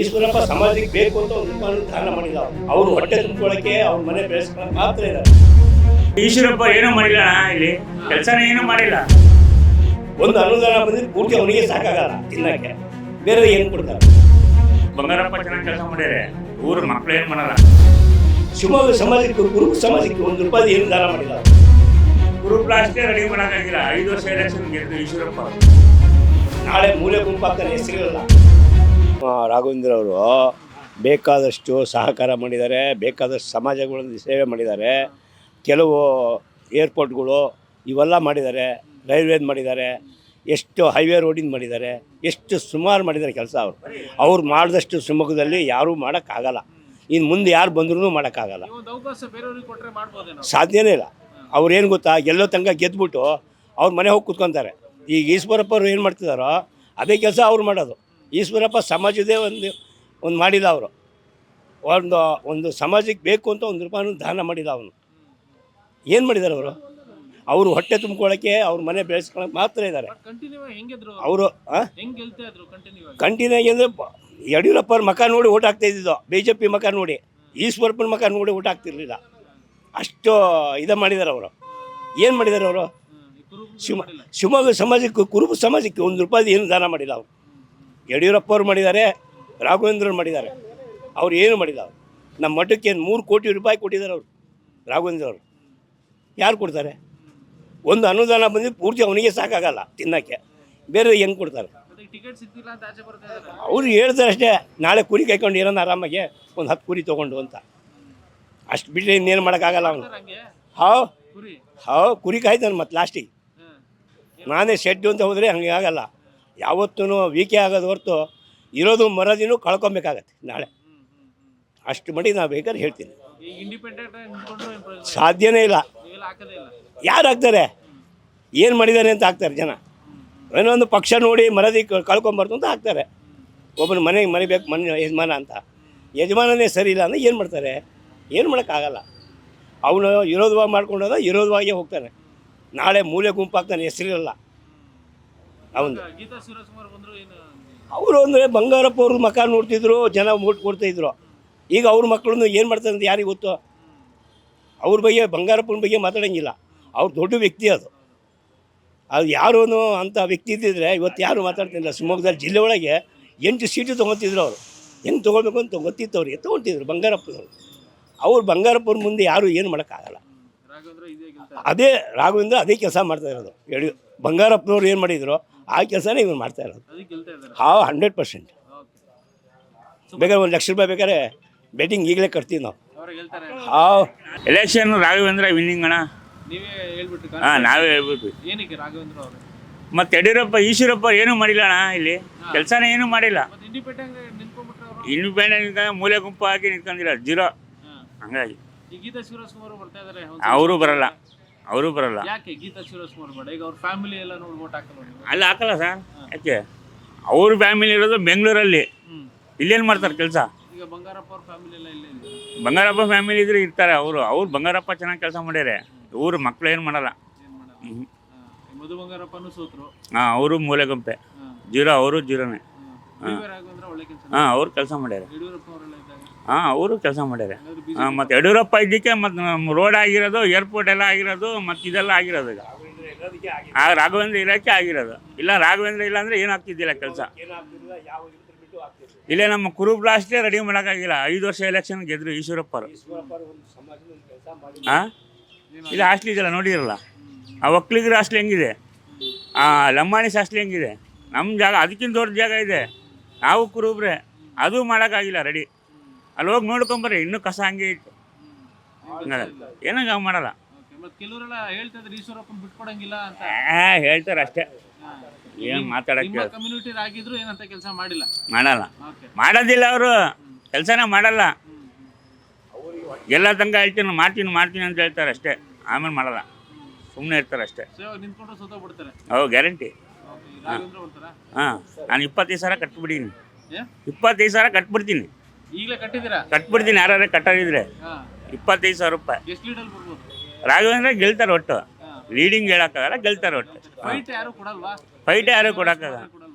ಈಶ್ವರಪ್ಪ ಸಮಾಜಕ್ಕೆ ಬೇಕು ಅಂತ ಒಂದು ರೂಪಾಯಿ ದಾನ ಮಾಡಿದ ಅವ್ರು. ಹೊಟ್ಟೆ ತುಂಬಿಕೊಳ್ಳಕ್ಕೆ ಅವ್ರ ಮನೆ ಬೆಳೆಸ್ಕೊಳಕ್ ಮಾತ್ರ ಇಲ್ಲ. ಈಶ್ವರಪ್ಪ ಏನೂ ಮಾಡಿಲ್ಲ ಇಲ್ಲಿ. ಕೆಲಸನೇ ಏನೂ ಮಾಡಿಲ್ಲ. ಒಂದು ಅನುದಾನ ಬಂದ್ರೆ ಪೂರ್ತಿ ಅವನಿಗೆ ಸಾಕಾಗಲ್ಲ ತಿನ್ನಕ್ಕೆ. ಬೇರೆ ಏನು ಕೊಡ್ತಾರೆ? ಬಂಗಾರಪ್ಪ ಚೆನ್ನಾಗಿ ಕೆಲಸ ಮಾಡ್ಯಾರೆ. ಊರ ಮಕ್ಕಳು ಏನು ಮಾಡಲ್ಲ. ಶಿವಮೊಗ್ಗ ಸಮಾಜಕ್ಕೆ ಕುರುಬ ಸಮಾಜಕ್ಕೆ ಒಂದು ರೂಪಾಯಿ ಏನು ದಾನ ಮಾಡಿಲ್ಲ ಗುರು ಪ್ಲಾಸ್ಟೇ ರೆಡಿ ಮಾಡೋಕ್ಕಾಗಿಲ್ಲ. ಐದು ವರ್ಷ ಎಲೆಕ್ಷನ್ ಗೆದ್ದು ಈಶ್ವರಪ್ಪ ನಾಳೆ ಮೂಲೆ ಗುಂಪಾಗ್ತಾನೆ ಹೆಸರಿರಲ್ಲ. ರಾಘವೇಂದ್ರ ಅವರು ಬೇಕಾದಷ್ಟು ಸಹಕಾರ ಮಾಡಿದ್ದಾರೆ ಬೇಕಾದಷ್ಟು ಸಮಾಜಗಳಲ್ಲಿ ಸೇವೆ ಮಾಡಿದ್ದಾರೆ ಕೆಲವು ಏರ್ಪೋರ್ಟ್ಗಳು ಇವೆಲ್ಲ ಮಾಡಿದ್ದಾರೆ ರೈಲ್ವೇದ್ ಮಾಡಿದ್ದಾರೆ ಎಷ್ಟು ಹೈವೇ ರೋಡಿಂದ ಮಾಡಿದ್ದಾರೆ ಎಷ್ಟು ಸುಮಾರು ಮಾಡಿದ್ದಾರೆ ಕೆಲಸ ಅವರು. ಅವ್ರು ಮಾಡಿದಷ್ಟು ಶಿವಮೊಗ್ಗದಲ್ಲಿ ಯಾರೂ ಮಾಡೋಕ್ಕಾಗಲ್ಲ. ಇನ್ನು ಮುಂದೆ ಯಾರು ಬಂದ್ರೂ ಮಾಡೋಕ್ಕಾಗಲ್ಲ. ಸಾಧ್ಯನೇ ಇಲ್ಲ. ಅವ್ರೇನು ಗೊತ್ತಾ ಎಲ್ಲೋ ತನಕ ಗೆದ್ದುಬಿಟ್ಟು ಅವ್ರ ಮನೆ ಹೋಗಿ ಕೂತ್ಕೊತಾರೆ. ಈಗ ಈಶ್ವರಪ್ಪ ಅವ್ರು ಏನು ಮಾಡ್ತಿದ್ದಾರೋ ಅದೇ ಕೆಲಸ ಅವ್ರು ಮಾಡೋದು. ಈಶ್ವರಪ್ಪ ಸಮಾಜದೇ ಒಂದು ಒಂದು ಮಾಡಿದ ಅವರು ಒಂದು ಒಂದು ಸಮಾಜಕ್ಕೆ ಬೇಕು ಅಂತ ಒಂದು ರೂಪಾಯಿ ದಾನ ಮಾಡಿದ ಅವನು ಏನು ಮಾಡಿದ್ದಾರೆ ಅವರು? ಅವರು ಹೊಟ್ಟೆ ತುಂಬ್ಕೊಳ್ಳೋಕ್ಕೆ ಅವ್ರ ಮನೆ ಬೆಳೆಸ್ಕೊಳಕ್ಕೆ ಮಾತ್ರ ಇದ್ದಾರೆ. ಅವರು ಕಂಟಿನ್ಯೂ ಯಡಿಯೂರಪ್ಪನ ಅಂದರೆ ಯಡಿಯೂರಪ್ಪ ಅವ್ರ ಮಕ ನೋಡಿ ಊಟ ಹಾಕ್ತಾ ಇದ್ದಿದ್ದು ಬಿ ಜೆ ಪಿ ಮಕ ನೋಡಿ. ಈಶ್ವರಪ್ಪನ ಮಕ ನೋಡಿ ಊಟ ಹಾಕ್ತಿರ್ಲಿಲ್ಲ. ಅಷ್ಟು ಇದು ಮಾಡಿದ್ದಾರೆ ಅವರು. ಏನು ಮಾಡಿದ್ದಾರೆ ಅವರು? ಶಿವಮೊಗ್ಗ ಸಮಾಜಕ್ಕೆ ಕುರುಬ ಸಮಾಜಕ್ಕೆ ಒಂದು ರೂಪಾಯಿ ಏನು ದಾನ ಮಾಡಿಲ್ಲ ಅವರು. ಯಡಿಯೂರಪ್ಪ ಅವ್ರು ಮಾಡಿದ್ದಾರೆ ರಾಘವೇಂದ್ರವ್ರು ಮಾಡಿದ್ದಾರೆ. ಅವ್ರು ಏನು ಮಾಡಿದ್ದಾರೆ ಅವ್ರು ನಮ್ಮ ಮಠಕ್ಕೆ ಮೂರು ಕೋಟಿ ರೂಪಾಯಿ ಕೊಟ್ಟಿದ್ದಾರೆ ಅವರು ರಾಘವೇಂದ್ರ ಅವರು ಯಾರು ಕೊಡ್ತಾರೆ? ಒಂದು ಅನುದಾನ ಬಂದು ಪೂರ್ತಿ ಅವನಿಗೆ ಸಾಕಾಗಲ್ಲ ತಿನ್ನೋಕ್ಕೆ. ಬೇರೆ ಹೆಂಗೆ ಕೊಡ್ತಾರೆ? ಅವರು ಹೇಳ್ತಾರೆ ಅಷ್ಟೇ ನಾಳೆ ಕುರಿ ಕಾಯ್ಕೊಂಡು ಇರೋಣ ಆರಾಮಾಗೆ ಒಂದು ಹತ್ತು ಕುರಿ ತೊಗೊಂಡು ಅಂತ. ಅಷ್ಟು ಬಿಟ್ಟರೆ ಇನ್ನೇನು ಮಾಡೋಕ್ಕಾಗಲ್ಲ ಅವನು. ಹೌ ಹೌ ಕುರಿ. ಹಾವು ಕುರಿ ಕಾಯ್ತಾನೆ ಮತ್ತು ಲಾಸ್ಟಿಗೆ. ನಾನೇ ಶೆಡ್ಡು ಅಂತ ಹೋದರೆ ಹಂಗೆ ಆಗಲ್ಲ. ಯಾವತ್ತೂ ವೀಕೆ ಆಗೋದು ಹೊರತು ಇರೋದು ಮರದಿನೂ ಕಳ್ಕೊಬೇಕಾಗತ್ತೆ ನಾಳೆ. ಅಷ್ಟು ಮಟ್ಟಿಗೆ ನಾವು ಬೇಕಾದ್ರೆ ಹೇಳ್ತೀನಿ. ಸಾಧ್ಯನೇ ಇಲ್ಲ. ಯಾರು ಆಗ್ತಾರೆ ಏನು ಮಾಡಿದ್ದಾರೆ ಅಂತ ಹಾಕ್ತಾರೆ ಜನ. ಏನೋ ಒಂದು ಪಕ್ಷ ನೋಡಿ ಮರದಿ ಕಳ್ಕೊಂಬಾರ್ದು ಅಂತ ಹಾಕ್ತಾರೆ. ಒಬ್ಬನ ಮನೆಗೆ ಮರಿಬೇಕು ಬೇಕು ಮನೆ ಯಜಮಾನ ಅಂತ. ಯಜಮಾನನೇ ಸರಿ ಇಲ್ಲ ಅಂದರೆ ಏನು ಮಾಡ್ತಾರೆ? ಏನು ಮಾಡೋಕ್ಕಾಗಲ್ಲ ಅವನು ವಿರೋಧವಾಗಿ ಮಾಡ್ಕೊಂಡೋದ ವಿರೋಧವಾಗೇ ಹೋಗ್ತಾನೆ. ನಾಳೆ ಮೂಲೆ ಗುಂಪಾಗ್ತಾನೆ, ಹೆಸರಿರಲ್ಲ. ಅವನು ಅವರು ಅಂದರೆ ಬಂಗಾರಪ್ಪ ಅವ್ರ ಮಕ ನೋಡ್ತಿದ್ರು ಜನ ಓಟ್ ಕೊಡ್ತಾಯಿದ್ರು ಈಗ ಅವ್ರ ಮಕ್ಕಳನ್ನು ಏನು ಮಾಡ್ತಾರೆ ಅಂತ ಯಾರಿಗೆ ಗೊತ್ತು? ಅವ್ರ ಬಗ್ಗೆ ಬಂಗಾರಪ್ಪನ ಬಗ್ಗೆ ಮಾತಾಡೋಂಗಿಲ್ಲ. ಅವ್ರು ದೊಡ್ಡ ವ್ಯಕ್ತಿ ಅದು. ಅದು ಯಾರೂ ಅಂಥ ವ್ಯಕ್ತಿ ಇದ್ದಿದ್ರೆ ಇವತ್ತು ಯಾರು ಮಾತಾಡ್ತಿಲ್ಲ ಶಿವಮೊಗ್ಗದಲ್ಲಿ ಜಿಲ್ಲೆ ಒಳಗೆ ಎಂಟು ಸೀಟು ತೊಗೊತಿದ್ರು ಅವರು. ಹೆಂಗೆ ತೊಗೊಳ್ಬೇಕು ಅಂತ ಗೊತ್ತಿತ್ತು ಅವ್ರಿಗೆ. ತೊಗೊತಿದ್ರು ಬಂಗಾರಪ್ಪನವರು. ಅವ್ರು ಬಂಗಾರಪ್ಪನ ಮುಂದೆ ಯಾರು ಏನು ಮಾಡೋಕ್ಕಾಗಲ್ಲ. ಅದೇ ರಾಘವೇಂದ್ರ ಅದೇ ಕೆಲಸ ಮಾಡ್ತಾ ಇರೋದು. ಹೇಳಿ ಬಂಗಾರಪ್ಪನವ್ರು ಏನು ಮಾಡಿದ್ರು? ಆ ಕೆಲಸನೇ ಇವ್ರು ಮಾಡ್ತಾ ಇರೋದು. ಹಾವು ಹಂಡ್ರೆಡ್ ಪರ್ಸೆಂಟ್ ಬೇಕಾದ್ರೆ ಒಂದು ಲಕ್ಷ ರೂಪಾಯಿ ಬೇಕಾದ್ರೆ ಬೆಟ್ಟಿಂಗ್ ಈಗಲೇ ಕಟ್ತೀವಿ ನಾವು. ಹಾವು ಎಲೆಕ್ಷನ್ ರಾಘವೇಂದ್ರ ವಿನ್ನಿಂಗ್ ಅಣ್ಣ. ನೀವೇ ಹೇಳ್ಬಿಟ್ರಿ ಹಾಂ ನಾವೇ ಹೇಳ್ಬಿಟ್ವಿ. ಮತ್ತೆ ರಾಘವೇಂದ್ರ ಅವರು? ಮತ್ತು ಯಡಿಯೂರಪ್ಪ ಈಶ್ವರಪ್ಪ ಏನೂ ಮಾಡಿಲ್ಲ ಅಣ್ಣ ಇಲ್ಲಿ. ಕೆಲಸನೇ ಏನೂ ಮಾಡಿಲ್ಲ. ಇಂಡಿಪೆಂಡೆಂಟ್ ಮೂಲೆ ಗುಂಪು ಹಾಕಿ ನಿಂತ್ಕೊಂಡಿಲ್ಲ ಜೀರೋ ಹಂಗಾಗಿ. ಅವರು ಬರಲ್ಲ. ಅವರು ಬರಲ್ಲ. ಯಾಕೆ? ಗೀತಾ ಶಿವರಾಜ್ಕುಮಾರ್ ಬೇಡ. ಈಗ ಅವ್ರ ಫ್ಯಾಮಿಲಿ ಎಲ್ಲ ನೋಡಿ ಓಟ್ ಹಾಕಲ್ಲ ನೀವು? ಅಲ್ಲಿ ಹಾಕಲ್ಲ ಸರ್. ಯಾಕೆ? ಅವ್ರ ಫ್ಯಾಮಿಲಿ ಇರೋದು ಬೆಂಗಳೂರಲ್ಲಿ. ಇಲ್ಲೇನು ಮಾಡ್ತಾರೆ ಕೆಲಸ? ಈಗ ಬಂಗಾರಪ್ಪ ಅವ್ರ ಫ್ಯಾಮಿಲಿ ಎಲ್ಲ ಇಲ್ಲೇ ಇದೆ ಬಂಗಾರಪ್ಪ ಫ್ಯಾಮಿಲಿ ಇದ್ರೆ ಇರ್ತಾರೆ ಅವರು. ಅವ್ರು ಬಂಗಾರಪ್ಪ ಚೆನ್ನಾಗಿ ಕೆಲಸ ಮಾಡ್ಯಾರೆ. ಊರು ಮಕ್ಳು ಏನು ಮಾಡಲ್ಲ. ಏನ್ ಮಾಡಲ್ಲ? ಹಾ. ಈ ಮಧು ಬಂಗಾರಪ್ಪನೂ ಸೋತ್ರು. ಹಾಂ ಅವರು ಮೂಲೆ ಗುಂಪೆ. ಜೀರೋ ಅವರು ಜೀರೋನೇ. ಹಾ. ಡಿ ರಾಘವೇಂದ್ರ ಒಳ್ಳೆ ಕೆಲಸ ಹಾಂ ಅವ್ರು ಕೆಲಸ ಮಾಡ್ಯಾರೆ. ಯಡಿಯೂರಪ್ಪ ಅವರೆಲ್ಲ ಇದ್ದಾಗ ಹಾಂ ಅವರು ಕೆಲಸ ಮಾಡ್ಯಾರೆ. ಮತ್ತು ಯಡಿಯೂರಪ್ಪ ಇದ್ದಕ್ಕೆ ಮತ್ತು ರೋಡ್ ಆಗಿರೋದು ಏರ್ಪೋರ್ಟ್ ಎಲ್ಲ ಆಗಿರೋದು ಮತ್ತು ಇದೆಲ್ಲ ಆಗಿರೋದು ಈಗ. ಆ ರಾಘವೇಂದ್ರ ಇರೋಕ್ಕೆ ಆಗಿರೋದು. ಇಲ್ಲ ರಾಘವೇಂದ್ರ ಇಲ್ಲ ಅಂದರೆ ಏನಾಗ್ತಿದ್ದಿಲ್ಲ ಕೆಲಸ. ಇಲ್ಲೇ ನಮ್ಮ ಕುರು ಬ್ಲಾಸ್ಟೇ ರೆಡಿ ಮಾಡೋಕ್ಕಾಗಿಲ್ಲ. ಐದು ವರ್ಷ ಎಲೆಕ್ಷನ್ ಗೆದ್ರು ಈಶ್ವರಪ್ಪರು. ಹಾಂ ಇಲ್ಲ ಹಾಸ್ಟ್ಲಿ ಇದೆಯಲ್ಲ ನೋಡಿರಲ್ಲ? ಆ ಒಕ್ಕಲಿಗರ ಹಾಸ್ಟ್ಲಿ ಹೆಂಗಿದೆ? ಆ ಲಂಬಾಣಿಸ್ ಹಾಸ್ಟ್ಲಿ ಹೆಂಗಿದೆ? ನಮ್ಮ ಜಾಗ ಅದಕ್ಕಿಂತ ದೊಡ್ಡ ಜಾಗ ಇದೆ. ನಾವು ಕುರುಬ್ರೆ ಅದು ಮಾಡೋಕ್ಕಾಗಿಲ್ಲ ರೆಡಿ ಅಲ್ಲಿ ಹೋಗಿ ನೋಡ್ಕೊಂಬರ್ರಿ ಇನ್ನೂ ಕಸ ಹಂಗೆ ಇತ್ತು ಏನಂಗ ಮಾಡಲ್ಲ. ಕೆಲವರೆಲ್ಲ ಹೇಳ್ತಾ ಇದ್ರೆ ಈಶ್ವರಪ್ಪನ ಬಿಟ್ಕೊಡಂಗಿಲ್ಲ ಅಂತ. ಹೇಳ್ತಾರೆ ಅಷ್ಟೇ. ಏನು ಮಾತಾಡಕ್ಕೆ ಕಮ್ಯುನಿಟಿ ಆಗಿದ್ರು ಏನಂತ ಕೆಲಸ ಮಾಡಿಲ್ಲ? ಮಾಡೋದಿಲ್ಲ ಅವರು. ಕೆಲಸನೇ ಮಾಡಲ್ಲ. ಎಲ್ಲ ತನಕ ಹೇಳ್ತೀನಿ ಮಾಡ್ತೀನಿ ಮಾಡ್ತೀನಿ ಅಂತ ಹೇಳ್ತಾರೆ ಅಷ್ಟೇ. ಆಮೇಲೆ ಮಾಡಲ್ಲ. ಸುಮ್ಮನೆ ಇರ್ತಾರೆ ಅಷ್ಟೇ. ಹೌದು ಗ್ಯಾರಂಟಿ. ಹಾಂ. ನಾನು ಇಪ್ಪತ್ತೈದು ಸಾವಿರ ಕಟ್ಬಿಡೀನಿ. ಇಪ್ಪತ್ತೈದು ಸಾವಿರ ಕಟ್ಬಿಡ್ತೀನಿ. ಈಗಲೇ ಕಟ್ಟಿದ್ದೀರಾ? ಕಟ್ಬಿಡ್ತೀನಿ ಯಾರು ಕಟ್ಟೋದಿದ್ರೆ ಹಾ. ಇಪ್ಪತ್ತೈದು ಸಾವಿರ ರೂಪಾಯಿ. ಎಷ್ಟು ಲೀಡಲ್ಲಿ ಬರ್ಬೋದು ರಾಘವೇಂದ್ರ ಗೆಲ್ತಾರೆ ಒಟ್ಟು. ಲೀಡಿಂಗ್ ಹೇಳಕ್ಕಾಗಲ್ಲ ಗೆಲ್ತಾರೆ ಒಟ್ಟು. ಫೈಟ್ ಯಾರು ಕೊಡಲ್ವಾ? ಫೈಟ್ ಯಾರು ಕೊಡೋಕ್ಕಾಗಲ್ಲ.